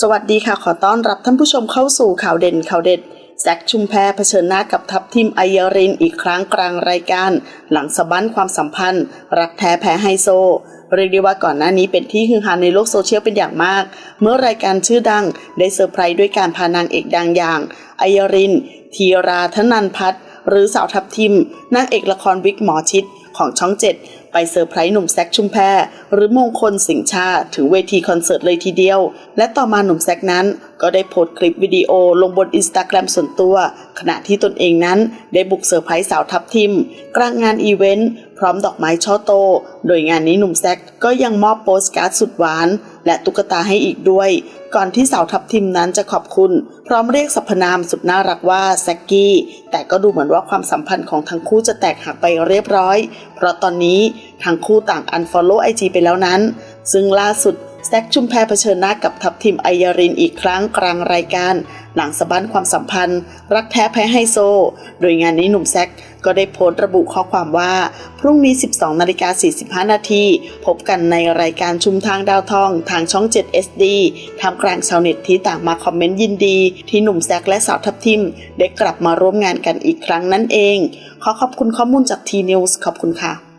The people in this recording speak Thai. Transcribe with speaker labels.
Speaker 1: สวัสดีค่ะ ขอต้อนรับท่านผู้ชมเข้าสู่ข่าวเด่นข่าวเด็ดแซคชุมแพเผชิญหน้ากับทัพทีมไอยารินอีกครั้งกลางรายการ หลังสะบั้นความสัมพันธ์ รักแท้แพ้ไฮโซ เรียกได้ว่าก่อนหน้านี้เป็นที่ฮือฮาในโลกโซเชียลเป็นอย่างมาก เมื่อรายการชื่อดังได้เซอร์ไพรส์ด้วยการพานางเอกดังอย่างไอยารินธีราธนันพัฒน์หรือสาวทัพทิมนางเอกละครวิกหมอชิดของช่องเจ็ดไปเซอร์ไพรส์หนุ่มแซคชุมแพรหรือมงคลสิงชาถึงเวทีคอนเสิร์ตเลยทีเดียว และต่อมาหนุ่มแซคนั้น ก็ได้โพสต์คลิปวิดีโอลงบนอินสตาแกรมส่วนตัว ขณะที่ตนเองนั้นได้บุกเซอร์ไพรส์สาวทัพทิม กลางงานอีเวนต์ พร้อมดอกไม้ช่อโต โดยงานนี้หนุ่มแซคก็ยังมอบโปสการ์ดสุดหวาน และตุ๊กตาให้อีกด้วย ก่อนที่สาวทัพทิมนั้นจะขอบคุณ พร้อมเรียกสรรพนามสุดน่ารักว่าแซกกี้ แต่ก็ดูเหมือนว่าความสัมพันธ์ของทั้งคู่จะแตกหักไปเรียบร้อย เพราะตอนนี้ทั้งคู่ต่าง unfollow IG ไปแล้วนั้น ซึ่งล่าสุดแซกชุมแพรเผชิญหน้ากับทัพทิมไอยารินอีกครั้งกลางรายการ หลังสะบั้นความสัมพันธ์ รักแท้แพ้ไฮโซ โดยงานนี้หนุ่มแซคก็ได้โพสต์ระบุข้อความว่า พรุ่งนี้ 12 นาฬิกา 45 นาที พบกันในรายการชุมทางดาวทองทางช่อง 7 SD ทำกลางชาวเน็ตที่ต่างมาคอมเมนต์ยินดี ที่หนุ่มแซคและสาวทัพทิม ได้กลับมาร่วมงานกันอีกครั้งนั่นเอง ขอขอบคุณข้อมูลจาก T News ขอบคุณค่ะ